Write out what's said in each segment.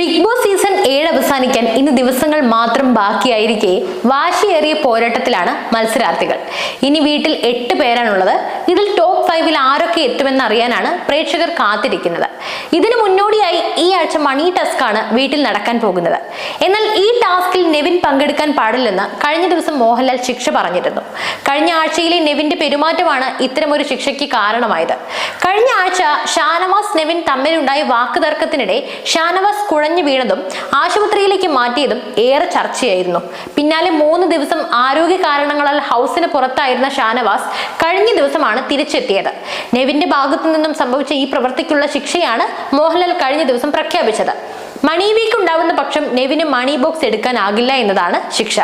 Big boss season ഏഴ് അവസാനിക്കാൻ ഇനി ദിവസങ്ങൾ മാത്രം ബാക്കിയായിരിക്കെ വാശിയേറിയ പോരാട്ടത്തിലാണ് മത്സരാർത്ഥികൾ. ഇനി വീട്ടിൽ എട്ട് പേരാണുള്ളത്. ഇതിൽ ടോപ്പ് ഫൈവിൽ ആരൊക്കെ എത്തുമെന്ന് അറിയാനാണ് പ്രേക്ഷകർ കാത്തിരിക്കുന്നത്. ഇതിനു മുന്നോടിയായി ഈ ആഴ്ച മണി ടാസ്ക് ആണ് വീട്ടിൽ നടക്കാൻ പോകുന്നത്. എന്നാൽ ഈ ടാസ്കിൽ പങ്കെടുക്കാൻ പാടില്ലെന്ന് കഴിഞ്ഞ ദിവസം മോഹൻലാൽ ശിക്ഷ പറഞ്ഞിരുന്നു. കഴിഞ്ഞ ആഴ്ചയിലെ നെവിന്റെ പെരുമാറ്റമാണ് ഇത്തരമൊരു ശിക്ഷയ്ക്ക് കാരണമായത്. കഴിഞ്ഞ ആഴ്ച ഷാനവാസ് നെവിൻ തമ്മിലുണ്ടായ വാക്കുതർക്കത്തിനിടെ ഷാനവാസ് കുഴഞ്ഞു വീണതും ആശുപത്രിയിലേക്ക് മാറ്റിയതും ഏറെ ചർച്ചയായിരുന്നു. പിന്നാലെ മൂന്ന് ദിവസം ആരോഗ്യ കാരണങ്ങളാൽ ഹൗസിന് പുറത്തായിരുന്ന ഷാനവാസ് കഴിഞ്ഞ ദിവസമാണ് തിരിച്ചെത്തിയത്. നെവിന്റെ ഭാഗത്തു നിന്നും സംഭവിച്ച ഈ പ്രവൃത്തിക്കുള്ള ശിക്ഷയാണ് മോഹൻലാൽ കഴിഞ്ഞ ദിവസം പ്രഖ്യാപിച്ചത്. മണി വീക്ക് ഉണ്ടാവുന്ന പക്ഷം നെവിന് മണി ബോക്സ് എടുക്കാനാകില്ല എന്നതാണ് ശിക്ഷ.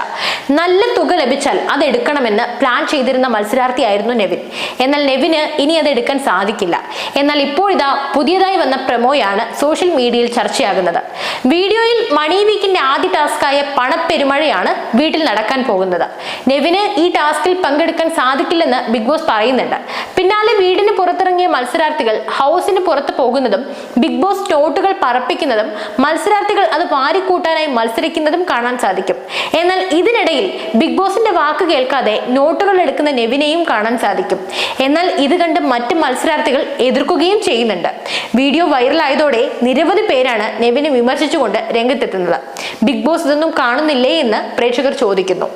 നല്ല തുക ലഭിച്ചാൽ അത് എടുക്കണമെന്ന് പ്ലാൻ ചെയ്തിരുന്ന മത്സരാർത്ഥിയായിരുന്നു നെവിൻ. എന്നാൽ നെവിന് ഇനി അത് എടുക്കാൻ സാധിക്കില്ല. എന്നാൽ ഇപ്പോൾ ഇതാ പുതിയതായി വന്ന പ്രമോയാണ് സോഷ്യൽ മീഡിയയിൽ ചർച്ചയാകുന്നത്. വീഡിയോയിൽ മണി വീക്കിന്റെ ആദ്യ ടാസ്കായ പണപ്പെരുമഴയാണ് വീട്ടിൽ നടക്കാൻ പോകുന്നത്. നെവിന് ഈ ടാസ്കിൽ പങ്കെടുക്കാൻ സാധിക്കില്ലെന്ന് ബിഗ് ബോസ് പറയുന്നുണ്ട്. പിന്നാലെ വീടിന് പുറത്തിറങ്ങിയ മത്സരാർത്ഥികൾ ഹൗസിന് പുറത്ത് പോകുന്നതും ബിഗ് ബോസ് ടോട്ടുകൾ പറപ്പിക്കുന്നതും മത്സരാർത്ഥികൾ അത് വാരിക്കൂട്ടാനായി മത്സരിക്കുന്നതും കാണാൻ സാധിക്കും. എന്നാൽ ഇതിനിടയിൽ ബിഗ് ബോസിന്റെ വാക്ക് കേൾക്കാതെ നോട്ടുകൾ എടുക്കുന്ന നെവിനെയും കാണാൻ സാധിക്കും. എന്നാൽ ഇത് കണ്ട് മറ്റ് മത്സരാർത്ഥികൾ എതിർക്കുകയും ചെയ്യുന്നുണ്ട്. വീഡിയോ വൈറലായതോടെ നിരവധി പേരാണ് നെവിനെ വിമർശിച്ചുകൊണ്ട് രംഗത്തെത്തുന്നത്. ബിഗ് ബോസ് ഇതൊന്നും കാണുന്നില്ലേ എന്ന് പ്രേക്ഷകർ ചോദിക്കുന്നു.